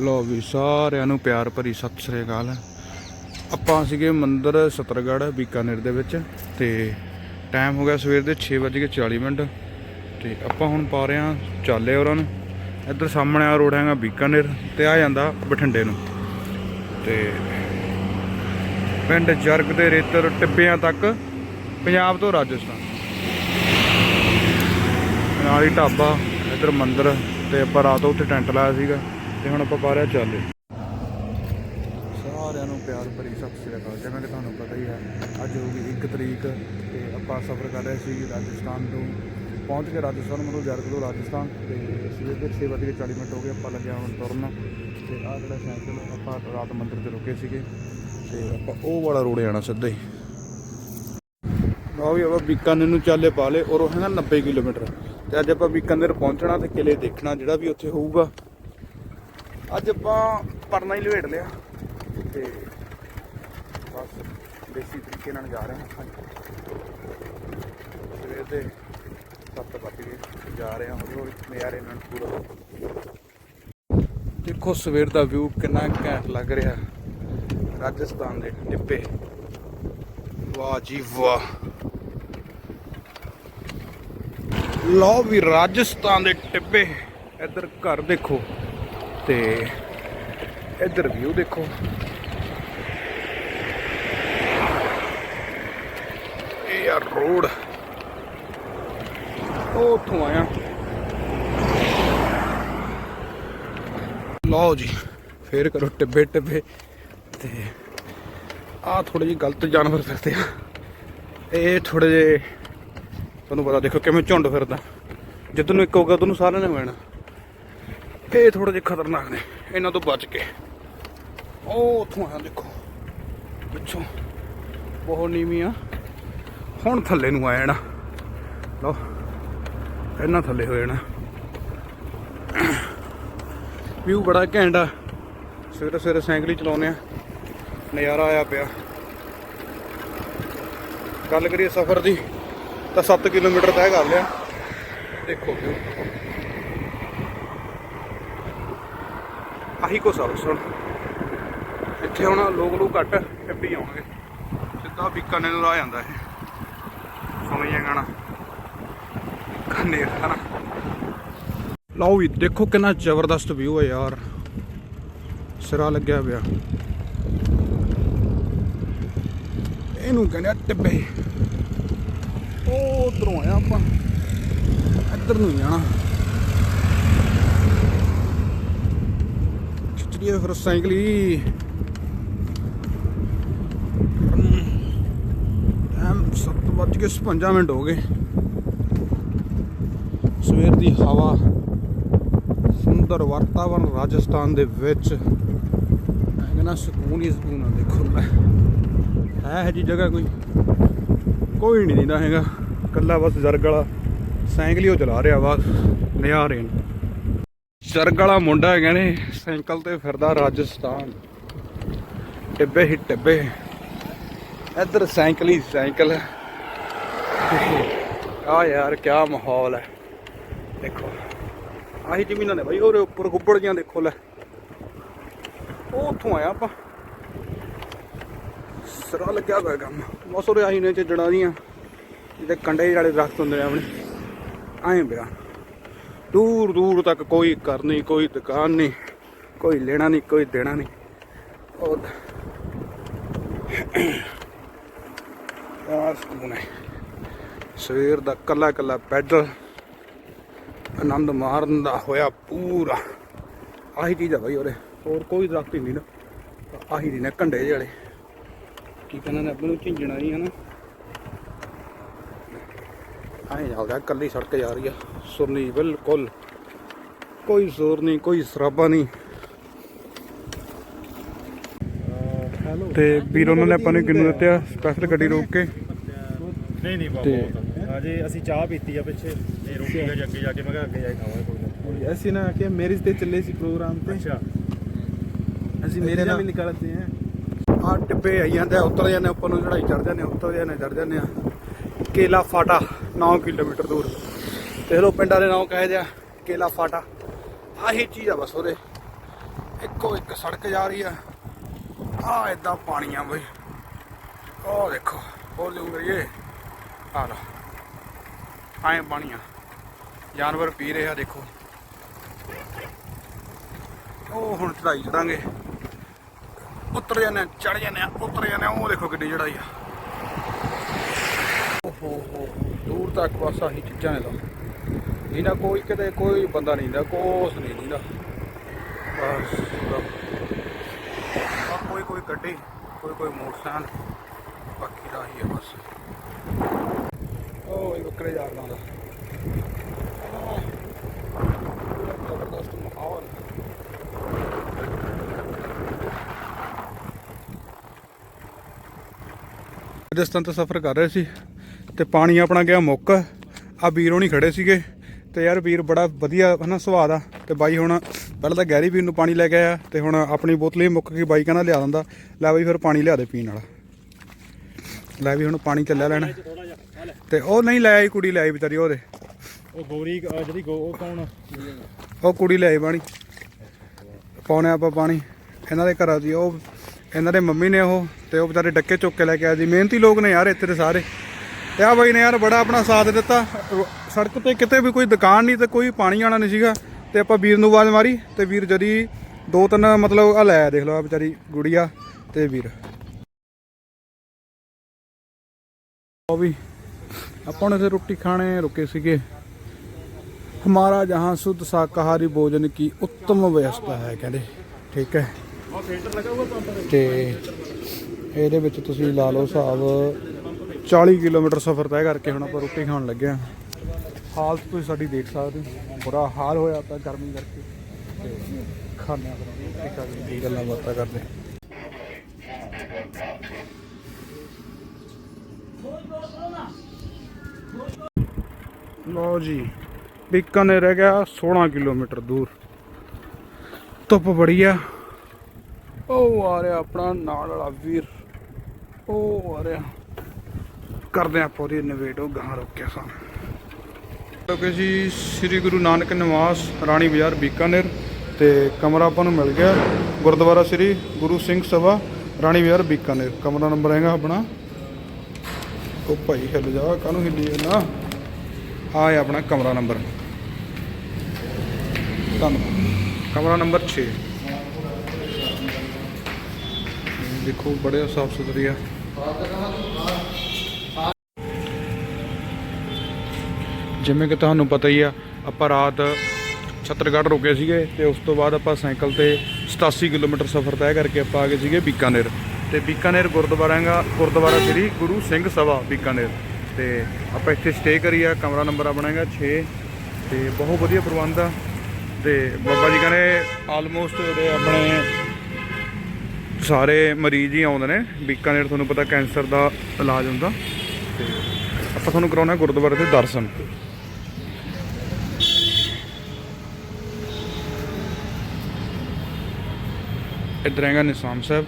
ਲੋ ਵੀ ਸਾਰਿਆਂ ਨੂੰ ਪਿਆਰ ਭਰੀ ਸਤਿ ਸ੍ਰੀ ਅਕਾਲ। ਆਪਾਂ ਸੀਗੇ ਮੰਦਰ ਸਤਰਗੜ੍ਹ, ਬੀਕਾਨੇਰ ਦੇ ਵਿੱਚ ਤੇ ਟਾਈਮ ਹੋ ਗਿਆ ਸਵੇਰ ਦੇ 6:40 ਮਿੰਟ ਤੇ ਆਪਾਂ ਹੁਣ ਪਾ ਰਹੇ ਹਾਂ ਚਾਲੇ ਹੋਰਾਂ ਨੂੰ। ਇੱਧਰ ਸਾਹਮਣੇ ਆ ਰੋਡ ਹੈਗਾ ਬੀਕਾਨੇਰ ਤੇ ਆ ਜਾਂਦਾ ਬਠਿੰਡੇ ਨੂੰ। ਤੇ ਪਿੰਡ ਜਰਗ ਦੇ ਰੇਤਰ ਟਿੱਬਿਆਂ ਤੱਕ, ਪੰਜਾਬ ਤੋਂ ਰਾਜਸਥਾਨ। ਨਾਲ ਹੀ ਢਾਬਾ, ਇੱਧਰ ਮੰਦਰ ਤੇ ਆਪਾਂ ਰਾਤ ਉੱਥੇ ਟੈਂਟ ਲਾਇਆ ਸੀਗਾ। ਤੇ ਹੁਣ ਆਪਾਂ ਪਾ ਰਿਹਾ ਚਾਲੇ ਸਾਰਿਆਂ ਨੂੰ ਪਿਆਰ ਭਰੀ ਸਤਿ ਸ੍ਰੀ ਅਕਾਲ। ਜਿਵੇਂ ਕਿ ਤੁਹਾਨੂੰ ਪਤਾ ਹੀ ਹੈ, ਅੱਜ ਹੋ ਗਈ 1 ਤਰੀਕ ਤੇ ਆਪਾਂ ਸਫ਼ਰ ਕਰ ਰਹੇ ਸੀ ਰਾਜਸਥਾਨ ਤੋਂ। ਪਹੁੰਚ ਕੇ ਰਾਜਸਥਾਨ ਮਤਲਬ ਜਰਗ ਤੋਂ ਰਾਜਸਥਾਨ ਤੇ ਸਵੇਰ ਦੇ 6:40 ਮਿੰਟ ਹੋ ਗਏ, ਆਪਾਂ ਲੱਗਿਆ ਹੁਣ ਤੁਰਨ। ਤੇ ਆਹ ਜਿਹੜਾ ਸਾਈਕਲ, ਆਪਾਂ ਰਾਤ ਮੰਦਿਰ ਤੇ ਰੁਕੇ ਸੀਗੇ। ਤੇ ਆਪਾਂ ਉਹ ਵਾਲਾ ਰੋਡ ਜਾਣਾ ਸਿੱਧਾ ਹੀ। ਲਓ ਵੀ ਆਪਾਂ ਬੀਕਾਨੇਰ ਨੂੰ ਚਾਲੇ ਪਾ ਲੇ ਔਰ ਉਹ ਹੈਗਾ 90 ਕਿਲੋਮੀਟਰ। ਤੇ ਅੱਜ ਆਪਾਂ ਬੀਕਾਨੇਰ ਪਹੁੰਚਣਾ ਤੇ ਕਿਲੇ ਦੇਖਣਾ, ਜਿਹੜਾ ਵੀ ਉੱਥੇ ਹੋਊਗਾ। ਅੱਜ ਆਪਾਂ ਪਰਨਾ ਹੀ ਲਵੇਟ ਲਿਆ। ਤੇ ਬਸ ਦੇਸੀ ਤਰੀਕੇ ਨਾਲ ਜਾ ਰਹੇ ਹਾਂ। ਸਵੇਰ ਦੇ 7 ਵੱਜ ਜਾ ਰਹੇ ਹਾਂ ਹੌਲੀ ਹੌਲੀ ਨਜ਼ਾਰੇ ਨਾਲ ਪੂਰਾ। ਦੇਖੋ ਸਵੇਰ ਦਾ ਵਿਊ ਕਿੰਨਾ ਘੈਂਟ ਲੱਗ ਰਿਹਾ। ਰਾਜਸਥਾਨ ਦੇ ਟਿੱਪੇ ਵਾਹ ਜੀ ਵਾਹ। ਲਓ ਵੀ ਰਾਜਸਥਾਨ ਦੇ ਟਿੱਬੇ ਇੱਧਰ ਘਰ ਦੇਖੋ। ਤੇ ਇੱਧਰ ਵਿਊ ਦੇਖੋ। ਇਹ ਆ ਰੋਡ ਉਹ ਉੱਥੋਂ ਆਇਆ। ਲਓ ਜੀ, ਫੇਰ ਕਰੋ ਟਿੱਬੇ ਟਿੱਬੇ ਤੇ ਆ ਥੋੜੇ ਜਿਹੇ ਗਲਤ ਜਾਨਵਰ ਫਿਰਦੇ ਆ। ਇਹ ਥੋੜੇ ਜਿਹੇ, ਤੁਹਾਨੂੰ ਪਤਾ ਦੇਖੋ ਕਿਵੇਂ ਝੁੰਡ ਫਿਰਦਾ। ਜਿੱਦ ਨੂੰ ਇੱਕ ਹੋਗਾ ਤੁਹਾਨੂੰ ਸਾਰਿਆਂ ਨੇ ਮਿਲਣਾ। ਇਹ ਥੋੜੇ ਜਿਹੇ ਖਤਰਨਾਕ ਨੇ, ਇਹਨਾਂ ਤੋਂ ਬਚ ਕੇ। ਉਹ ਉੱਥੋਂ ਆਇਆ, ਦੇਖੋ। ਪਿੱਛੋਂ। ਬਹੁਤ ਨੀਵੀਂ ਆ। ਹੁਣ ਥੱਲੇ ਨੂੰ ਆ ਜਾਣਾ। ਲਓ, ਇਹਨਾਂ ਥੱਲੇ ਹੋ ਜਾਣਾ। ਵਿਊ ਬੜਾ ਘੈਂਟ ਆ। ਸਵੇਰੇ ਸਵੇਰੇ ਸਾਈਕਲ ਹੀ ਚਲਾਉਂਦੇ ਆ। ਨਜ਼ਾਰਾ ਆਇਆ ਪਿਆ। ਗੱਲ ਕਰੀਏ ਸਫ਼ਰ ਦੀ, ਤਾਂ 7 ਕਿਲੋਮੀਟਰ ਤੈਅ ਕਰ ਲਿਆ। ਦੇਖੋ ਵਿਊ। ਆਹੀ ਕੋ ਸਭ ਸੁਣ ਇੱਥੇ ਹੁਣ ਲੋਕ ਲੋਕ ਘੱਟ ਟੱਪੀ ਆਉਣਗੇ। ਸਿੱਧਾ ਬੀਕਾਨੇਰ ਨੂੰ ਆ ਜਾਂਦਾ ਇਹ। ਸੁਣੀਏ ਗਾਣਾ। ਬੀਕਾਨੇਰ ਹਨਾ। ਲਓ ਵੀ, ਦੇਖੋ ਕਿੰਨਾ ਜ਼ਬਰਦਸਤ ਵਿਊ ਹੈ ਯਾਰ। ਸਿਰਾ ਲੱਗਿਆ ਪਿਆ। ਇਹਨੂੰ ਕਹਿੰਦੇ ਟਿੱਬੇ। ਉਹ ਉਧਰੋਂ ਆਇਆ ਆਪਾਂ। ਇੱਧਰ ਨੂੰ ਜਾਣਾ। ਖਿੱਚੜੀਏ ਫਿਰ ਸਾਈਕਲ ਹੀ। ਟਾਈਮ 7:55 ਮਿੰਟ ਹੋ ਗਏ। ਸਵੇਰ ਦੀ ਹਵਾ, ਸੁੰਦਰ ਵਾਤਾਵਰਣ ਰਾਜਸਥਾਨ ਦੇ ਵਿੱਚ। ਮੈਂ ਕਹਿੰਦਾ ਸਕੂਨ ਹੀ ਸਕੂਨ ਆ, ਦੇਖੋ ਲੈ ਹੈ ਇਹ ਜੀ ਜਗ੍ਹਾ ਕੋਈ? ਕੋਈ ਨਹੀਂ ਦਿੰਦਾ ਹੈਗਾ। ਕੱਲਾ ਬਸ ਜਰਗ ਵਾਲਾ ਸਾਈਕਲ ਹੀ ਉਹ ਚਲਾ ਰਿਹਾ ਵਾ, ਨਜ਼ਾਰੇ ਨੂੰ। ਜਰਗ ਵਾਲਾ ਮੁੰਡਾ ਹੈਗਾ ਨੇ, ਸਾਈਕਲ ਤੇ ਫਿਰਦਾ ਰਾਜਸਥਾਨ। ਟਿੱਬੇ ਹੀ ਟਿੱਬੇ। ਇੱਧਰ ਸਾਈਕਲ ਹੀ ਸਾਈਕਲ ਆ ਯਾਰ ਕਿਆ ਮਾਹੌਲ ਹੈ। ਦੇਖੋ, ਆਹੀ ਜ਼ਮੀਨਾਂ ਨੇ ਬਾਈ, ਉਹਦੇ ਉੱਪਰ ਗੁੱਬੜ ਜੀਆਂ ਦੇਖੋ ਲੈ। ਉਹ ਉੱਥੋਂ ਆਇਆ ਆਪਾਂ। ਸਰਾ ਲੱਗਿਆ ਹੋਇਆ ਕੰਮ। ਬਸ ਉਹਦੇ ਆਹੀ ਨੇ ਚੱਜਣਾ ਦੀਆਂ। ਜਿਹਦੇ ਕੰਡੇ ਵਾਲੇ ਦਰਖਤ ਹੁੰਦੇ ਨੇ ਆਪਣੇ। ਆਏ ਪਿਆ। ਦੂਰ ਦੂਰ ਤੱਕ ਕੋਈ ਘਰ ਨਹੀਂ, ਕੋਈ ਦੁਕਾਨ ਨਹੀਂ, ਕੋਈ ਲੈਣਾ ਨਹੀਂ, ਕੋਈ ਦੇਣਾ ਨਹੀਂ। ਉਹ ਯਾਰ ਸਕੂਨ ਹੈ। ਸਵੇਰ ਦਾ ਕੱਲਾ ਕੱਲਾ ਪੈਡਲ ਆਨੰਦ ਮਾਰਨ ਦਾ ਹੋਇਆ ਪੂਰਾ। ਆਹੀ ਚੀਜ਼ ਆ ਬਾਈ ਉਹਦੇ ਹੋਰ ਕੋਈ ਦਰਖਤ ਨਹੀਂ ਨਾ। ਆਹੀ ਦੀ ਨੇ ਕੰਡੇ ਜਿਹੇ ਵਾਲੇ। ਕੀ ਕਹਿੰਦੇ ਨੇ, ਆਪਣੇ ਨੂੰ ਝਿੰਜਣਾ ਨਹੀਂ ਹਨਾ ਆਏ ਚੱਲਦਾ ਕੱਲੀ ਸੜਕ ਜਾ ਰਹੀ ਆ। ਸੁਰਨੀ ਬਿਲਕੁਲ। ਕੋਈ ਜ਼ੋਰ ਨਹੀਂ ਕੋਈ ਸਰਾਬਾ ਨਹੀਂ। ਹੈਲੋ ਤੇ ਵੀਰ ਉਹਨਾਂ ਨੇ ਆਪਾਂ ਨੂੰ ਕਿੰਨੂ ਦਿੱਤਿਆ? ਸਪੈਸ਼ਲ ਗੱਡੀ ਰੋਕ ਕੇ? ਨਹੀਂ ਨਹੀਂ ਬਾਬਾ ਅਜੇ ਅਸੀਂ ਚਾਹ ਪੀਤੀ ਆ ਪਿੱਛੇ। ਤੇ ਰੋਟੀ ਦਾ ਅੱਗੇ ਜਾ ਕੇ ਮੈਂ ਕਿਹਾ ਅੱਗੇ ਜਾ ਕੇ ਖਾਵਾਂਗੇ ਕੋਈ ਨਾ ਅਸੀਂ ਨਾ ਕਿ ਮੈਰਿਜ ਤੇ ਚੱਲੇ ਸੀ ਪ੍ਰੋਗਰਾਮ ਤੇ। ਅੱਛਾ। ਅਸੀਂ ਮੇਰੇ ਨਾਲ- ਵੀ ਨਿਕਾਲਤੇ ਹੈ ਆ ਟਿੱਬੇ ਆਈ ਜਾਂਦੇ ਆ, ਉੱਤਰ ਜਾਂਦੇ ਆ, ਉੱਪਰ ਨੂੰ ਚੜਾਈ ਚੜ ਜਾਂਦੇ ਆ, ਉੱਤਰ ਜਾਂਦੇ ਆ, ਚੜ ਜਾਂਦੇ ਆ। ਕੇਲਾ ਫਾਟਾ। 9 ਕਿਲੋਮੀਟਰ ਦੂਰ। ਤੇ ਲੋ ਪਿੰਡਾਂ ਦੇ ਨਾਮ ਕਹੇ ਦਿਆ ਕੇਲਾ ਫਾਟਾ। ਆਹੀ ਚੀਜ਼ ਆ ਬਸ ਉਹਦੇ। ਇੱਕੋ ਇੱਕ ਸੜਕ ਜਾ ਰਹੀ ਆ। ਆ ਇਦਾਂ ਪਾਣੀ ਆ ਬਈ। ਉਹ ਦੇਖੋ ਉਹ ਜੂ। ਕਰੀਏ ਆ ਲੋ ਆਏ ਪਾਣੀ ਆ ਜਾਨਵਰ ਪੀ ਰਹੇ ਆ, ਦੇਖੋ। ਉਹ ਹੁਣ ਚੜਾਈ ਚੜਾਂਗੇ। ਉੱਤਰ ਜਾਂਦੇ ਚੜ ਜਾਂਦੇ ਆ, ਉੱਤਰ ਜਾਂਦੇ ਆ। ਉਹ ਦੇਖੋ ਕਿੱਡੀ ਚੜਾਈ ਆ। ਓਹੋ ਹੋ ਹੋ। ਤੱਕ ਬਸ ਆਹੀ ਚੀਜ਼ਾਂ ਨੇ ਤਾਂ। ਇਹਨਾਂ ਕੋਈ ਕਿਤੇ ਕੋਈ ਬੰਦਾ ਨਹੀਂ ਦਾ ਕੋਸ ਨਹੀਂ ਦੀਦਾ ਬਸ ਆ ਕੋਈ ਕੋਈ ਗੱਡੀ, ਕੋਈ ਕੋਈ ਮੋਟਰਸਾਈਕਲ, ਬਾਕੀ ਦਾ ਹੀ ਹੈ ਬਸ। ਉਹ ਇਹ ਬੱਕਰੇ ਜਾ ਦਾ ਜ਼ਬਰਦਸਤ ਮਾਹੌਲ। ਰਾਜਸਥਾਨ ਤੋਂ ਸਫ਼ਰ ਕਰ ਰਹੇ ਸੀ। ਤੇ ਪਾਣੀ ਆਪਣਾ ਗਿਆ ਮੁੱਕ। ਆ ਵੀਰੋਂ ਨਹੀਂ ਖੜੇ ਸੀਗੇ ਤੇ ਯਾਰ ਵੀਰ ਬੜਾ ਵਧੀਆ ਹਨਾ ਸੁਭਾਅ ਦਾ। ਤੇ ਬਾਈ ਹੁਣ ਪਹਿਲਾਂ ਤਾਂ ਗੈਰੀ ਵੀਰ ਨੂੰ ਪਾਣੀ ਲੈ ਕੇ ਆਇਆ ਤੇ ਹੁਣ ਆਪਣੀ ਬੋਤਲ ਹੀ ਮੁੱਕ ਗਈ ਬਾਈ ਕਹਿੰਦਾ ਲਿਆ ਦਿੰਦਾ। ਲੈ ਬਾਈ ਫਿਰ ਪਾਣੀ ਲਿਆ ਦੇ ਪੀਣ ਵਾਲਾ। ਲੈ ਵੀ ਹੁਣ ਪਾਣੀ ਚੱਲਿਆ ਲੈਣਾ। ਆ ਤੇ ਉਹ ਨਹੀਂ ਲੈ ਆਈ ਕੁੜੀ ਲੈ ਆਈ ਵਿਚਾਰੀ ਉਹਦੇ। ਉਹ ਗੋਰੀ ਜਿਹੜੀ ਉਹ ਕੌਣ ਉਹ ਕੁੜੀ ਲੈ ਆਈ ਪਾਣੀ ਪਾਉਣੇ ਆਪਾਂ ਪਾਣੀ। ਇਹਨਾਂ ਦੇ ਘਰਾਂ ਦੀ ਉਹ ਇਹਨਾਂ ਦੇ ਮੰਮੀ ਨੇ ਉਹ ਤੇ ਉਹ ਵਿਚਾਰੇ ਡੱਕੇ ਚੁੱਕ ਕੇ ਲੈ ਕੇ ਆਏ ਜੀ। ਮਿਹਨਤੀ ਲੋਕ ਨੇ ਯਾਰ ਇੱਥੇ ਦੇ ਸਾਰੇ। ਤੇ ਬਾਈ ਨੇ ਯਾਰ ਬੜਾ ਆਪਣਾ ਸਾਥ ਦਿੱਤਾ। ਸੜਕ ਤੇ ਕਿਤੇ ਵੀ ਕੋਈ ਦੁਕਾਨ ਨਹੀਂ ਤੇ ਕੋਈ ਪਾਣੀ ਆਣਾ ਨਹੀਂ ਸੀਗਾ। ਤੇ ਆਪਾਂ ਵੀਰ ਨੂੰ ਆਵਾਜ਼ ਮਾਰੀ ਤੇ ਵੀਰ ਜਰੀ ਦੋ ਤਿੰਨ ਮਤਲਬ ਆ ਲੈ ਦੇਖ ਲਓ ਆ ਵਿਚਾਰੀ ਗੁੜੀਆ ਤੇ ਵੀਰ। ਉਹ ਵੀ, ਆਪਾਂ ਨੇ ਰੋਟੀ ਖਾਣੇ ਰੁਕੇ ਸੀਗੇ। ਹਮਾਰਾ ਜਹਾਂ ਸੁਧ ਸਾਕਾਹਾਰੀ ਭੋਜਨ ਕੀ ਉੱਤਮ ਵਿਵਸਥਾ ਹੈ ਕਹਿੰਦੇ। ਠੀਕ ਹੈ। ਤੇ ਇਹਦੇ ਵਿੱਚ ਤੁਸੀਂ ਲਾ ਲਓ ਹਿਸਾਬ 40 ਕਿਲੋਮੀਟਰ ਸਫ਼ਰ ਤੈਅ ਕਰਕੇ ਹੁਣ ਆਪਾਂ ਰੋਟੀ ਖਾਣ ਲੱਗੇ ਹਾਂ। ਹਾਲਤ ਤੁਸੀਂ ਸਾਡੀ ਦੇਖ ਸਕਦੇ ਹੋ। ਬੁਰਾ ਹਾਲ ਹੋਇਆ ਪਿਆ ਗਰਮੀ ਕਰਕੇ। ਖਾਣੇ ਆ ਰੋਟੀ ਖਾ ਕੇ। ਗੱਲਾਂ ਬਾਤਾਂ ਕਰਦੇ। ਲਓ ਜੀ, ਬੀਕਾਨੇਰ ਰਹਿ ਗਿਆ 16 ਕਿਲੋਮੀਟਰ ਦੂਰ। ਧੁੱਪ ਬੜੀ ਆ। ਉਹ ਆ ਰਿਹਾ ਆਪਣਾ ਨਾਲ ਵਾਲਾ ਵੀਰ। ਉਹ ਆ ਰਿਹਾ। ਕਰਦੇ ਆਪਾਂ ਉਹਦੀ ਨਵੇੜ ਉਹ ਗਾਂ ਰੋਕਿਆ ਸਾਂ ਕਿਉਂਕਿ ਜੀ, ਸ੍ਰੀ ਗੁਰੂ ਨਾਨਕ ਨਿਵਾਸ, ਰਾਣੀ ਬਾਜ਼ਾਰ, ਬੀਕਾਨੇਰ ਤੇ ਕਮਰਾ ਆਪਾਂ ਨੂੰ ਮਿਲ ਗਿਆ। ਗੁਰਦੁਆਰਾ ਸ੍ਰੀ ਗੁਰੂ ਸਿੰਘ ਸਭਾ, ਰਾਣੀ ਬਾਜ਼ਾਰ, ਬੀਕਾਨੇਰ। ਕਮਰਾ ਨੰਬਰ ਹੈਗਾ ਆਪਣਾ। ਉਹ ਭਾਈ, ਹਿੱਲ ਜਾ, ਕਾਹਨੂੰ ਹਿੱਲੀ ਨਾ ਆ ਹੈ ਆਪਣਾ ਕਮਰਾ ਨੰਬਰ। ਧੰਨਵਾਦ। ਕਮਰਾ ਨੰਬਰ 6 ਦੇਖੋ ਬੜੇ ਸਾਫ਼ ਸੁਥਰੀ ਆ। ਜਿਵੇਂ ਕਿ ਤੁਹਾਨੂੰ ਪਤਾ ਹੀ ਆ, ਆਪਾਂ ਰਾਤ ਛੱਤਰਗੜ੍ਹ ਰੁਕੇ ਸੀਗੇ ਤੇ ਉਸ ਤੋਂ ਬਾਅਦ ਆਪਾਂ ਸਾਈਕਲ ਤੇ 87 ਕਿਲੋਮੀਟਰ ਸਫ਼ਰ ਤੈਅ ਕਰਕੇ ਆਪਾਂ ਆ ਗਏ ਸੀਗੇ ਬੀਕਾਨੇਰ। ਤੇ ਬੀਕਾਨੇਰ ਗੁਰਦੁਆਰਾ ਗੁਰਦੁਆਰਾ ਸ੍ਰੀ ਗੁਰੂ ਸਿੰਘ ਸਭਾ ਬੀਕਾਨੇਰ। ਤੇ ਆਪਾਂ ਇੱਥੇ ਸਟੇ ਕਰੀ ਕਮਰਾ ਨੰਬਰ ਆਪਣਾ ਹੈਗਾ 6 ਤੇ ਬਹੁਤ ਵਧੀਆ ਪ੍ਰਬੰਧ ਆ। ਤੇ ਬਾਬਾ ਜੀ ਕਹਿੰਦੇ ਆਲਮੋਸਟ ਜਿਹੜੇ ਆਪਣੇ ਸਾਰੇ ਮਰੀਜ਼ ਹੀ ਆਉਂਦੇ ਨੇ। ਬੀਕਾਨੇਰ ਤੁਹਾਨੂੰ ਪਤਾ ਕੈਂਸਰ ਦਾ ਇਲਾਜ ਹੁੰਦਾ। ਤੇ ਆਪਾਂ ਤੁਹਾਨੂੰ ਕਰਾਉਣਾ ਗੁਰਦੁਆਰੇ ਦੇ ਦਰਸ਼ਨ। ਇੱਧਰ ਹੈਗਾ ਨਿਸ਼ਾਨ ਸਾਹਿਬ।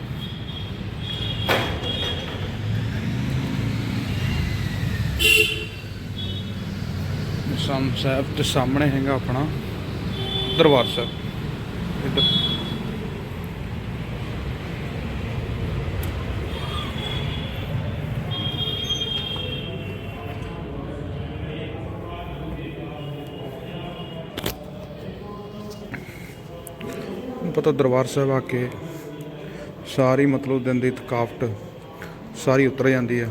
ਨਿਸ਼ਾਨ ਸਾਹਿਬ ਦੇ ਸਾਹਮਣੇ ਹੈਗਾ ਆਪਣਾ ਦਰਬਾਰ ਸਾਹਿਬ। ਪਤਾ ਦਰਬਾਰ ਸਾਹਿਬ ਆ ਕੇ ਸਾਰੀ ਮਤਲਬ ਦਿਨ ਦੀ ਥਕਾਵਟ ਸਾਰੀ ਉਤਰ ਜਾਂਦੀ ਹੈ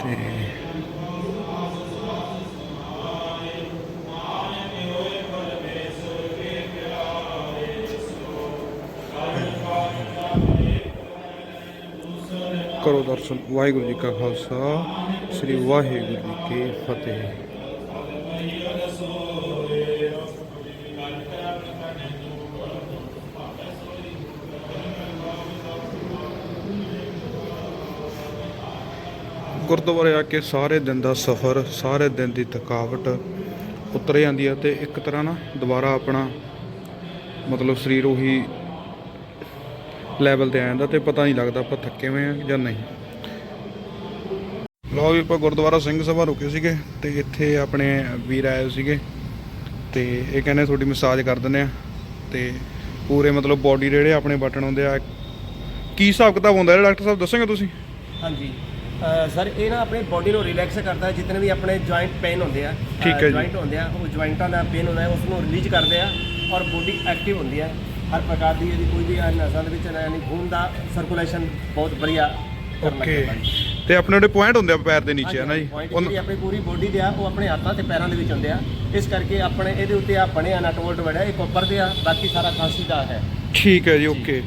ਤੇ ਕਰੋ ਦਰਸ਼ਨ। ਵਾਹਿਗੁਰੂ ਜੀ ਕਾ ਖਾਲਸਾ, ਸ੍ਰੀ ਵਾਹਿਗੁਰੂ ਜੀ ਕੀ ਫਤਿਹ। ਗੁਰਦੁਆਰੇ ਆ ਕੇ ਸਾਰੇ ਦਿਨ ਦਾ ਸਫ਼ਰ, ਸਾਰੇ ਦਿਨ ਦੀ ਥਕਾਵਟ ਉਤਰ ਜਾਂਦੀ ਹੈ ਤੇ ਇੱਕ ਤਰ੍ਹਾਂ ਨਾ ਦੁਬਾਰਾ ਆਪਣਾ ਮਤਲਬ ਸਰੀਰ ਉਹੀ ਲੈਵਲ ਤੇ ਆ ਜਾਂਦਾ ਤੇ ਪਤਾ ਨਹੀਂ ਲੱਗਦਾ ਆਪਾਂ ਥੱਕੇ ਹੋਏ ਆ ਜਾਂ ਨਹੀਂ। ਲਓ ਵੀ ਆਪਾਂ ਗੁਰਦੁਆਰਾ ਸਿੰਘ ਸਭਾ ਰੁਕੇ ਸੀਗੇ ਤੇ ਇੱਥੇ ਆਪਣੇ ਵੀਰ ਆਏ ਸੀਗੇ ਤੇ ਇਹ ਕਹਿੰਦੇ ਤੁਹਾਡੀ ਮਸਾਜ ਕਰ ਦਿੰਦੇ ਆ ਤੇ ਪੂਰੇ ਮਤਲਬ ਬਾਡੀ ਜਿਹੜੇ ਆਪਣੇ ਬਟਨ ਹੁੰਦੇ ਆ, ਕੀ ਹਿਸਾਬ ਕਿਤਾਬ ਹੁੰਦਾ ਹੈ ਡਾਕਟਰ ਸਾਹਿਬ, ਦੱਸੋਗੇ ਤੁਸੀਂ? ਹਾਂਜੀ। ਸਰ ਇਹ ਨਾ ਆਪਣੀ ਬੋਡੀ ਨੂੰ ਰਿਲੈਕਸ ਕਰਦਾ ਹੈ ਜਿਤਨੇ ਵੀ ਆਪਣੇ ਜੁਆਇੰਟ ਪੇਨ ਹੁੰਦੇ ਆ ਠੀਕ ਹੈ ਜੀ। ਜੁਆਇੰਟ ਹੁੰਦੇ ਆ ਉਹ ਜੁਆਇੰਟਾਂ ਦਾ ਪੇਨ ਹੁੰਦਾ ਹੈ ਉਸ ਨੂੰ ਰਿਲੀਜ਼ ਕਰਦੇ ਆ ਔਰ ਬੋਡੀ ਐਕਟਿਵ ਹੁੰਦੀ ਹੈ। ਹਰ ਪ੍ਰਕਾਰ ਦੀ ਇਹਦੀ ਕੋਈ ਵੀ ਨਸਾਂ ਦੇ ਵਿੱਚ ਯਾਨੀ ਖੂਨ ਦਾ ਸਰਕੂਲੇਸ਼ਨ ਬਹੁਤ ਵਧੀਆ ਕਰਨ ਲੱਗ ਓਕੇ ਜਾਂਦਾ ਜੀ। ਤੇ ਆਪਣੇ ਉਹਦੇ ਪੁਆਇੰਟ ਹੁੰਦੇ ਆ ਪੈਰ ਦੇ ਨੀਚੇ ਹੈ ਨਾ ਜੀ? point ਜਿਹੜੀ ਆਪਣੀ ਪੂਰੀ ਬੋਡੀ ਦੇ ਆ ਉਹ ਆਪਣੇ ਹੱਥਾਂ ਤੇ ਪੈਰਾਂ ਦੇ ਵਿੱਚ ਹੁੰਦੇ ਆ। ਇਸ ਕਰਕੇ ਆਪਣੇ ਇਹਦੇ ਉੱਤੇ ਆ ਬਣੇ ਆ ਨਟ ਬੋਲਟ ਵੜਿਆ ਇਹ ਕੋਪਰ ਦੇ ਆ ਬਾਕੀ ਸਾਰਾ ਖਾਂਸੀ ਦਾ ਹੈ। ਠੀਕ ਹੈ ਜੀ ਓਕੇ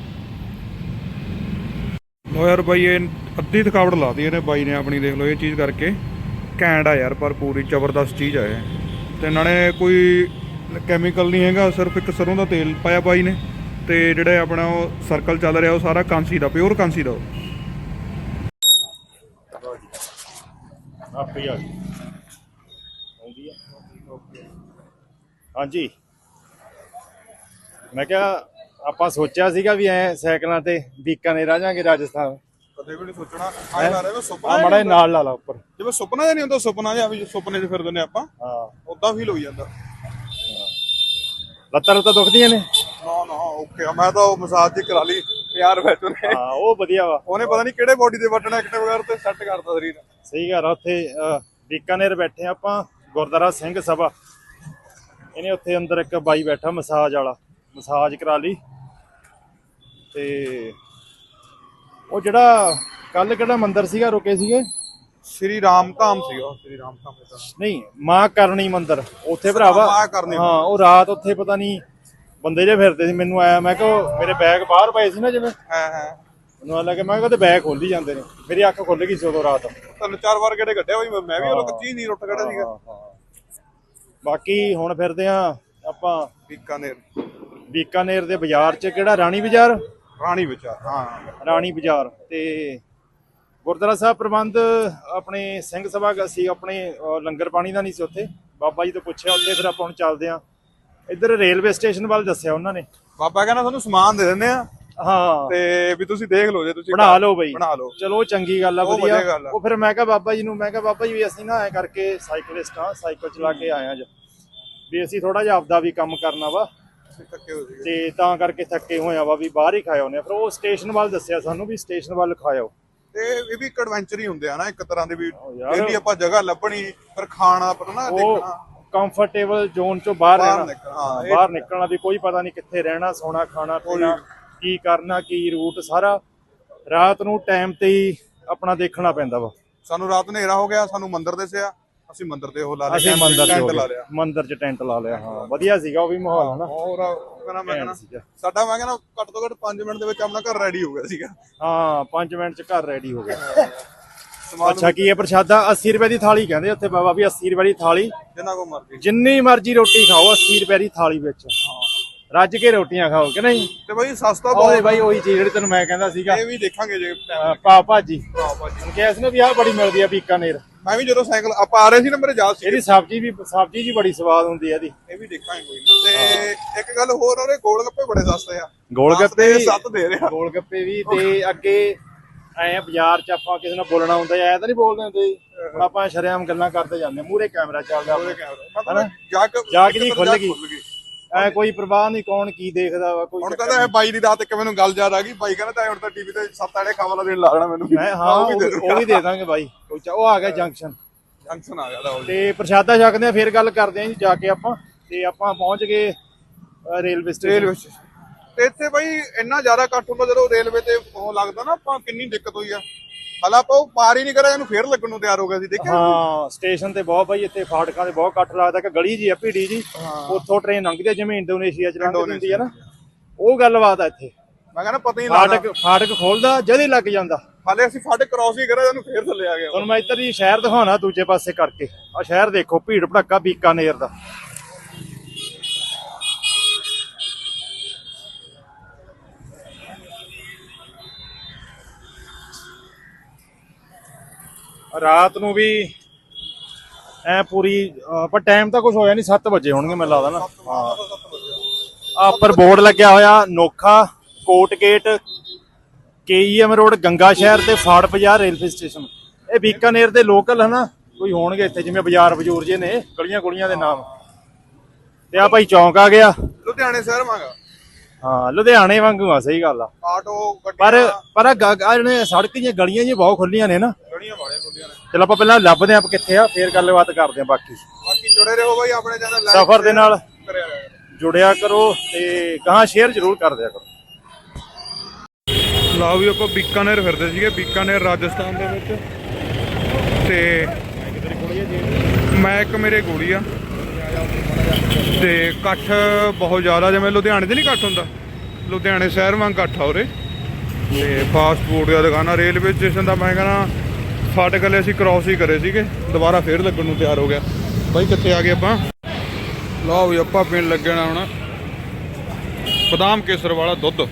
ਯਾਰ ਬਾਈ ਇਹ ਅੱਧੀ ਥਕਾਵਟ ਲਾਤੀ ਇਹਨੇ ਬਾਈ ਨੇ ਆਪਣੀ, ਦੇਖ ਲਓ ਇਹ ਚੀਜ਼ ਕਰਕੇ। ਘੈਂਟ ਆ ਯਾਰ, ਪਰ ਪੂਰੀ ਜ਼ਬਰਦਸਤ ਚੀਜ਼ ਆ ਇਹ। ਤੇ ਨਾਲੇ ਕੋਈ ਕੈਮੀਕਲ ਨਹੀਂ ਹੈਗਾ, ਸਿਰਫ ਇੱਕ ਸਰੋਂ ਦਾ ਤੇਲ ਪਾਇਆ ਬਾਈ ਨੇ। ਤੇ ਜਿਹੜਾ ਆਪਣਾ ਉਹ ਸਰਕਲ ਚੱਲ ਰਿਹਾ, ਉਹ ਸਾਰਾ ਕਾਂਸੀ ਦਾ ਪਿਓਰ ਕਾਂਸੀ ਦਾ। ਉਹ। ਆਪੇ ਆ ਆਉਂਦੀ ਆ ਹਾਂਜੀ। ਮੈਂ ਕਿਹਾ, ਆਪਾਂ ਸੋਚਿਆ ਸੀਗਾ ਵੀ ਐ ਸਾਈਕਲਾਂ ਤੇ ਬੀਕਾਨੇਰ ਆ ਜਾਾਂਗੇ ਰਾਜਸਥਾਨ। ਕਦੇ ਵੀ ਨਹੀਂ ਸੋਚਣਾ? ਆਹ ਲਾ ਰਿਹਾ ਸੁਪਨਾ ਆ ਮੜਾ ਨਾਲ ਲਾ ਲਾ ਉੱਪਰ। ਜਿਵੇਂ ਸੁਪਨਾ ਜਿਹਾ ਨਹੀਂ ਹੁੰਦਾ ਸੁਪਨਾ ਜਿਹਾ ਵੀ ਸੁਪਨੇ 'ਚ ਫਿਰਦੇ ਨੇ ਆਪਾਂ। ਹਾਂ। ਉਦਾਂ ਫੀਲ ਹੋਈ ਜਾਂਦਾ। ਲੱਤਾਂ ਲੱਤਾਂ ਦੁਖਦੀਆਂ ਨੇ? ਨਾ ਨਾ ਓਕੇ ਮੈਂ ਤਾਂ ਉਹ ਮਸਾਜ ਜੀ ਕਰਾ ਲਈ ਪਿਆਰ ਵਿੱਚ ਨੇ। ਹਾਂ ਉਹ ਵਧੀਆ ਵਾ। ਉਹਨੇ ਪਤਾ ਨਹੀਂ ਕਿਹੜੇ ਬੋਡੀ ਦੇ ਬਟਨ ਐਕਟਿਵ ਕਰ ਤੇ ਸੈੱਟ ਕਰਤਾ ਸਰੀਰ। ਸਹੀ ਗੱਲ ਆ ਉੱਥੇ ਬੀਕਾਨੇਰ ਬੈਠੇ ਆਪਾਂ ਗੁਰਦੁਆਰਾ ਸਿੰਘ ਸਭਾ। ਇਹਨੇ ਉੱਥੇ ਅੰਦਰ ਇੱਕ ਬਾਈ ਬੈਠਾ ਮਸਾਜ ਵਾਲਾ। ਮਸਾਜ ਕਰਾ ਲਈ। ਤੇ ਉਹ ਜਿਹੜਾ ਕੱਲ ਕਿਹੜਾ ਮੰਦਿਰ ਸੀਗਾ ਰੁਕੇ ਸੀਗੇ? ਸ਼੍ਰੀ ਰਾਮ ਧਾਮ ਸੀਗਾ ਸ਼੍ਰੀ ਰਾਮ ਧਾਮ ਦਾ ਨਹੀਂ ਮਾਂ ਕਰਨੀ ਮੰਦਿਰ ਉੱਥੇ ਭਰਾਵਾ। ਮਾਂ ਕਰਨੀ ਹਾਂ ਉਹ ਰਾਤ ਉੱਥੇ ਪਤਾ ਨਹੀਂ ਬੰਦੇ ਜੇ ਫਿਰਦੇ ਸੀ ਮੈਨੂੰ ਆਇਆ ਮੈਂ ਕਿਹਾ ਮੇਰੇ ਬੈਗ ਬਾਹਰ ਪਏ ਸੀ ਨਾ ਜਿਵੇਂ। ਹਾਂ ਹਾਂ। ਮੈਨੂੰ ਲੱਗਾ ਮੈਂ ਕਿਹਾ ਤੇ ਬੈਗ ਖੋਲੀ ਜਾਂਦੇ ਨੇ ਮੇਰੀ ਅੱਖ ਖੁੱਲ ਗਈ ਸੀ ਉਦੋਂ ਰਾਤ। ਤਿੰਨ ਚਾਰ ਵਾਰ ਗੇੜੇ ਕੱਢਿਆ ਹੋਈ ਮੈਂ ਵੀ ਉਹ ਕੱਚੀ ਨਹੀਂ ਰੁੱਟ ਕੱਢਿਆ ਸੀਗਾ। ਬਾਕੀ ਹੁਣ ਫਿਰਦੇ ਆ ਆਪਾਂ ਬੀਕਾਨੇਰ। ਬੀਕਾਨੇਰ ਦੇ ਬਾਜ਼ਾਰ 'ਚ ਕਿਹੜਾ ਰਾਣੀ ਬਾਜ਼ਾਰ? ਰਾਣੀ ਵਿਚਾਰ ਹਾਂ ਰਾਣੀ ਬਾਜ਼ਾਰ ਤੇ ਗੁਰਦੁਆਰਾ ਸਾਹਿਬ ਪ੍ਰਬੰਧ ਆਪਣੇ ਸਿੰਘ ਸਭਾ ਸੀ ਆਪਣੇ ਅਹ, ਲੰਗਰ ਪਾਣੀ ਦਾ ਨਹੀਂ ਸੀ ਉੱਥੇ। ਬਾਬਾ ਜੀ ਤੋਂ ਪੁੱਛਿਆ ਉੱਥੇ ਫਿਰ ਆਪਾਂ ਹੁਣ ਚੱਲਦੇ ਆ ਇੱਧਰ ਰੇਲਵੇ ਸਟੇਸ਼ਨ ਵੱਲ ਦੱਸਿਆ ਉਹਨਾਂ ਨੇ। ਬਾਬਾ ਕਹਿੰਦਾ ਤੁਹਾਨੂੰ ਸਮਾਨ ਦੇ ਦਿੰਦੇ ਆ ਹਾਂ। ਤੇ ਵੀ ਤੁਸੀਂ ਦੇਖ ਲਓ ਜੇ ਤੁਸੀਂ ਬਣਾ ਲਓ ਬਈ। ਬਣਾ ਲਓ। ਚਲੋ ਚੰਗੀ ਗੱਲ ਆ ਉਹ ਵਧੀਆ। ਵਧੀਆ ਗੱਲ ਆ। ਉਹ ਫਿਰ ਮੈਂ ਕਿਹਾ ਬਾਬਾ ਜੀ ਨੂੰ ਮੈਂ ਕਿਹਾ ਬਾਬਾ ਜੀ ਵੀ ਅਸੀਂ ਨਾ ਐ ਕਰਕੇ ਸਾਈਕਲਿਸਟ ਆ ਸਾਈਕਲ ਚਲਾ ਕੇ ਆਏ ਆ ਅੱਜ ਵੀ ਅਸੀਂ ਥੋੜਾ ਜਿਹਾ ਆਪਦਾ ਵੀ ਕੰਮ ਕਰਨਾ ਵਾ। ਥੱਕੇ ਹੋ ਸੀਗੇ। ਤੇ ਤਾਂ ਕਰਕੇ ਥੱਕੇ ਹੋਏ ਆ ਵਾ ਵੀ ਬਾਹਰ ਹੀ ਖਾਏ ਆਉਂਦੇ ਆ ਫਿਰ ਉਹ ਸਟੇਸ਼ਨ ਵੱਲ ਦੱਸਿਆ ਸਾਨੂੰ ਵੀ ਸਟੇਸ਼ਨ ਵੱਲ ਖਾਇਓ। ਤੇ ਇਹ ਵੀ ਇੱਕ ਐਡਵੈਂਚਰ ਹੀ ਹੁੰਦੇ ਆ ਨਾ ਇੱਕ ਤਰ੍ਹਾਂ ਦੇ ਵੀ ਯਾਰ। ਡੇਲੀ ਆਪਾਂ ਜਗ੍ਹਾ ਲੱਭਣੀ ਫਿਰ ਖਾਣਾ ਪਤਾ ਨਾ ਉਹ ਦੇਖਣਾ। ਕੰਫਰਟੇਬਲ ਜ਼ੋਨ ਚੋਂ ਬਾਹਰ ਬਾਹਰ ਰਹਿਣਾ। ਨਿਕਲ- ਹਾਂ, ਇਹ- ਬਾਹਰ ਨਿਕਲਣਾ ਵੀ ਕੋਈ ਪਤਾ ਨਹੀਂ ਕਿੱਥੇ ਰਹਿਣਾ ਸੋਣਾ ਖਾਣਾ ਪੀਣਾ ਕੀ ਕਰਨਾ ਕੀ ਰੂਟ ਸਾਰਾ ਰਾਤ ਨੂੰ ਟਾਈਮ ਤੇ ਹੀ ਆਪਣਾ ਦੇਖਣਾ ਪੈਂਦਾ ਵਾ। ਸਾਨੂੰ ਰਾਤ ਹਨੇਰਾ ਹੋ ਗਿਆ ਸਾਨੂੰ ਮੰਦਿਰ ਦਿਸਿਆ। ਅਸੀਂ ਮੰਦਿਰ ਤੇ ਉਹ ਲਾ ਲਿਆ ਅਸੀਂ ਮੰਦਰ ਟੈਂਟ ਚ ਲਾ ਲਿਆ। ਮੰਦਰ ਚ ਟੈਂਟ ਲਾ ਲਿਆ ਹਾਂ। ਵਧੀਆ ਸੀਗਾ ਉਹ ਵੀ ਮਾਹੌਲ ਹਨਾ? ਹੋਰ ਉਹ ਕਹਿੰਦਾ ਮੈਂ ਸੀਗਾ। ਸਾਡਾ ਮੈਂ ਕਹਿੰਦਾ ਘੱਟ ਤੋਂ ਘੱਟ 5 ਮਿੰਟ ਦੇ ਵਿੱਚ ਆਪਣਾ ਘਰ ਰੈਡੀ ਹੋ ਗਿਆ ਸੀਗਾ। ਹਾਂ 5 ਮਿੰਟ ਚ ਘਰ ਰੈਡੀ ਹੋ ਗਿਆ। ਸਮਾਨ ਅੱਛਾ ਕੀ ਇਹ ਪ੍ਰਸ਼ਾਦਾ 80 ਰੁਪਏ ਦੀ ਥਾਲੀ ਕਹਿੰਦੇ ਉੱਥੇ ਬਾਬਾ ਵੀ 80 ਰੁਪਏ ਦੀ ਥਾਲੀ। ਜਿੰਨਾ ਕੋ ਮਰਜ਼ੀ। ਜਿੰਨੀ ਮਰਜ਼ੀ ਰੋਟੀ ਖਾਓ 80 ਰੁਪਏ ਦੀ ਥਾਲੀ ਵਿੱਚ। ਰੱਜ ਕੇ ਰੋਟੀਆਂ ਖਾਓ ਕਿ ਨਹੀਂ? ਤੇ ਬਾਈ ਸਸਤਾ ਓਏ ਬਹੁਤ ਬਾਈ ਉਹੀ ਚੀਜ਼ ਜਿਹੜੀ ਤੈਨੂੰ ਮੈਂ ਕਹਿੰਦਾ ਸੀਗਾ। ਇਹ ਵੀ ਦੇਖਾਂਗੇ ਜੇ ਅਹ ਪਾ ਭਾਜੀ। ਹੁਣ ਕਿਹਾ ਸੀ ਨਾ ਵੀ ਆਹ ਬੜੀ ਮਿਲਦੀ ਆ ਬੀਕਾਨੇਰ। ਮੈਂ ਵੀ ਜਦੋਂ ਸਾਈਕਲ ਆਪਾਂ ਆ ਰਹੇ ਸੀ ਨਾ ਮੇਰੇ ਯਾਦ ਸੀ ਇਹਦੀ ਸਬਜ਼ੀ ਵੀ ਸਬਜ਼ੀ ਜੀ ਬੜੀ ਸਵਾਦ ਹੁੰਦੀ ਆ ਇਹਦੀ। ਇਹ ਵੀ ਦੇਖਾਂਗੇ ਕੋਈ ਨਾ। ਤੇ ਇੱਕ ਗੱਲ ਹੋਰ ਉਹਦੇ ਗੋਲ ਗੱਪੇ ਬੜੇ ਸਸਤੇ ਆ। ਗੋਲ ਗੱਪੇ ਵੀ 7 ਦੇ ਰਿਹਾ। ਗੋਲ ਗੱਪੇ ਵੀ ਤੇ ਅੱਗੇ ਐ ਬਾਜ਼ਾਰ ਚ ਆਪਾਂ ਕਿਸੇ ਨਾਲ ਬੋਲਣਾ ਹੁੰਦਾ ਐ ਤਾਂ ਨਹੀਂ ਬੋਲਦੇ ਹੁੰਦੇ ਹੁਣ ਆਪਾਂ ਸ਼ਰੇਆਮ ਗੱਲਾਂ ਕਰਦੇ ਜਾਂਦੇ ਮੂਰੇ ਕੈਮਰਾ ਚੱਲਦਾ ਆਪਣੇ। ਕੈਮਰਾ। ਮਤਲਬ ਜਾਗ ਜਾਗ ਜੀ ਇੱਕ ਖੁੱਲ ਤਰ੍ਹਾਂ ਗਈ। ਐ ਕੋਈ ਪ੍ਰਵਾਹ ਨਹੀਂ ਕੌਣ ਕੀ ਦੇਖਦਾ ਵਾ ਕੋਈ ਹੁਣ ਕਹਿੰਦਾ ਇਹ ਬਾਈ ਦੀ ਰਾਤ ਇੱਕ ਮੈਨੂੰ ਗੱਲ ਯਾਦ ਆ ਗਈ। ਬਾਈ ਕਹਿੰਦਾ ਤਾਂ ਹੁਣ ਤਾਂ ਟੀਵੀ ਤੇ ਸੱਤ ਆੜੇ ਖਾਵਾਂ ਦੇਣ ਲਾ ਦੇਣਾ ਮੈਨੂੰ। ਮੈਂ ਹਾਂ ਉਹ ਵੀ ਦੇ ਦਾਂਗੇ ਬਾਈ। ਚੱਲ- ਉਹ ਆ ਗਿਆ ਜੰਕਸ਼ਨ। ਜੰਕਸ਼ਨ ਆ ਗਿਆ ਦਾ ਉਹ ਤੇ ਪ੍ਰਸ਼ਾਦਾ ਛਕਦੇ ਆ ਫਿਰ ਗੱਲ ਕਰਦੇ ਆ ਜੀ ਜਾ ਕੇ ਆਪਾਂ। ਤੇ ਆਪਾਂ ਪਹੁੰਚ ਗਏ ਅ, ਰੇਲਵੇ ਸਟੇਸ਼ਨ। ਤੇ ਇੱਥੇ ਬਾਈ ਇੰਨਾ ਜ਼ਿਆਦਾ ਇਕੱਠ ਹੁੰਦਾ ਜਦੋਂ ਰੇਲਵੇ ਤੇ ਉਹ ਲੱਗਦਾ ਨਾ ਆਪਾਂ ਕਿੰਨੀ ਦਿੱਕਤ ਹੋਈ ਆ। ਹਾਲਾ ਆਪਾਂ ਉਹ ਪਾਰ ਹੀ ਨਹੀਂ ਕਰਿਆ ਇਹਨੂੰ ਫੇਰ ਲੱਗਣ ਨੂੰ ਤਿਆਰ ਹੋ ਗਿਆ ਸੀ ਦੇਖਿਆ ਹਾਂ ਸਟੇਸ਼ਨ ਤੇ ਬਹੁਤ ਬਾਈ ਇੱਥੇ ਫਾਟਕਾਂ ਤੇ ਬਹੁਤ ਇਕੱਠ ਲੱਗਦਾ ਕਿ ਗਲੀ ਜੀ ਆ ਭੀੜੀ ਜੀ ਉੱਥੋਂ ਟ੍ਰੇਨ ਲੰਘਦੀ ਆ ਜਿਵੇਂ ਇੰਡੋਨੇਸ਼ੀਆ ਚ ਲੰਘਦੀ ਹੁੰਦੀ ਆ ਨਾ। ਉਹ ਗੱਲਬਾਤ ਆ ਇੱਥੇ। ਮੈਂ ਕਹਿੰਦਾ ਪਤਾ ਹੀ ਨਹੀਂ ਲੱਗਦਾ। ਫਾਟਕ ਫਾਟਕ ਖੋਲਦਾ ਜਦੇ ਲੱਗ ਜਾਂਦਾ। ਹਾਲੇ ਅਸੀਂ ਫਾਟਕ ਕ੍ਰਾਸ ਹੀ ਕਰਿਆ ਇਹਨੂੰ ਫੇਰ ਥੱਲੇ ਆ ਗਿਆ ਹੁਣ ਮੈਂ ਇੱਧਰ ਦੀ ਸ਼ਹਿਰ ਦਿਖਾਉਣਾ ਦੂਜੇ ਪਾਸੇ ਕਰਕੇ। ਆ ਸ਼ਹਿਰ ਦੇਖੋ ਭੀੜ ਭੜੱਕਾ ਬੀਕਾਨੇਰ ਦਾ। ਰਾਤ ਨੂੰ ਵੀ ਐ ਪੂਰੀ ਪਰ ਟਾਈਮ ਤਾਂ ਕੁਝ ਹੋਇਆ ਨਹੀਂ 7 ਵਜੇ ਹੋਣਗੇ ਮੈਨੂੰ ਲੱਗਦਾ ਨਾ। ਹਾਂ। ਆ ਉੱਪਰ ਬੋਰਡ ਲੱਗਿਆ ਹੋਇਆ Nokha Kot gate KEM road Gangashahar ਤੇ ਫਾੜ ਬਾਜ਼ਾਰ ਰੇਲਵੇ ਸਟੇਸ਼ਨ। ਇਹ ਬੀਕਾਨੇਰ ਦੇ ਲੋਕਲ ਹਨਾ ਕੋਈ ਹੋਣਗੇ ਇੱਥੇ ਜਿਵੇਂ ਬਾਜ਼ਾਰ ਬਜੂਰ ਜੇ ਨੇ ਗਲੀਆਂ ਗੁਲੀਆਂ ਦੇ ਨਾਮ। ਤੇ ਆ ਭਾਈ ਚੌਂਕ ਆ ਗਿਆ। ਲੁਧਿਆਣੇ ਸ਼ਹਿਰ ਮਾਂਗਾ ਹਾਂ ਲੁਧਿਆਣੇ ਵਾਂਗੂ ਆ ਸਹੀ ਗੱਲ ਆ। ਆਟੋ ਪਰ ਪਰ ਆ ਗ- ਆ ਜਿਹੜੇ ਸੜਕ ਦੀਆਂ ਗਲੀਆਂ ਜੀ ਬਹੁਤ ਖੁੱਲੀਆਂ ਨੇ ਨਾ। ਗੜੀਆਂ ਵਾਲੇ ਖੁੱਲੀਆਂ ਨੇ। ਚਲੋ ਆਪਾਂ ਪਹਿਲਾਂ ਲੱਭਦੇ ਆਂ ਕਿੱਥੇ ਆ ਫੇਰ ਗੱਲਬਾਤ ਕਰਦੇ ਆਂ ਬਾਕੀ। ਬਾਕੀ ਜੁੜੇ ਰਹੋ ਬਾਈ ਆਪਣੇ ਚੈਨਲ ਸਫ਼ਰ ਦੇ ਨਾਲ। ਕਰਿਆ ਰਹੋ। ਜੁੜਿਆ ਕਰੋ ਤੇ ਗਾਂ ਸ਼ੇਅਰ ਜ਼ਰੂਰ ਕਰ ਦਿਆ ਕਰੋ। ਲਓ ਵੀ ਆਪਾਂ ਬੀਕਾਨੇਰ ਫਿਰਦੇ ਸੀਗੇ, ਬੀਕਾਨੇਰ ਰਾਜਸਥਾਨ ਦੇ ਵਿੱਚ। ਤੇ ਮੈਂ ਇੱਕ ਮੇਰੇ ਗੋਲੀ ਆ। ਤੇ ਇਕੱਠ ਬਹੁਤ ਜ਼ਿਆਦਾ, ਜਿਵੇਂ ਲੁਧਿਆਣੇ 'ਚ ਨਹੀਂ ਇਕੱਠ ਹੁੰਦਾ? ਲੁਧਿਆਣੇ ਸ਼ਹਿਰ ਵਾਂਗ ਇਕੱਠ ਆ ਉਰੇ। ਤੇ ਫਾਸਟ ਫੂਡ ਦੀਆਂ ਦੁਕਾਨਾਂ ਰੇਲਵੇ ਸਟੇਸ਼ਨ ਦਾ ਮੈਂ ਕਹਿੰਦਾ ਫਾਟਕ ਵਾਲੇ ਅਸੀਂ ਕ੍ਰਾਸ ਹੀ ਕਰੇ ਸੀਗੇ। ਦੁਬਾਰਾ ਫੇਰ ਲੱਗਣ ਨੂੰ ਤਿਆਰ ਹੋ ਗਿਆ। ਬਾਈ, ਕਿੱਥੇ ਆ ਗਏ ਆਪਾਂ? ਲਓ ਵੀ ਆਪਾਂ ਪੀਣ ਲੱਗੇ ਨਾ ਹੁਣ। ਬਦਾਮ ਕੇਸਰ ਵਾਲਾ ਦੁੱਧ।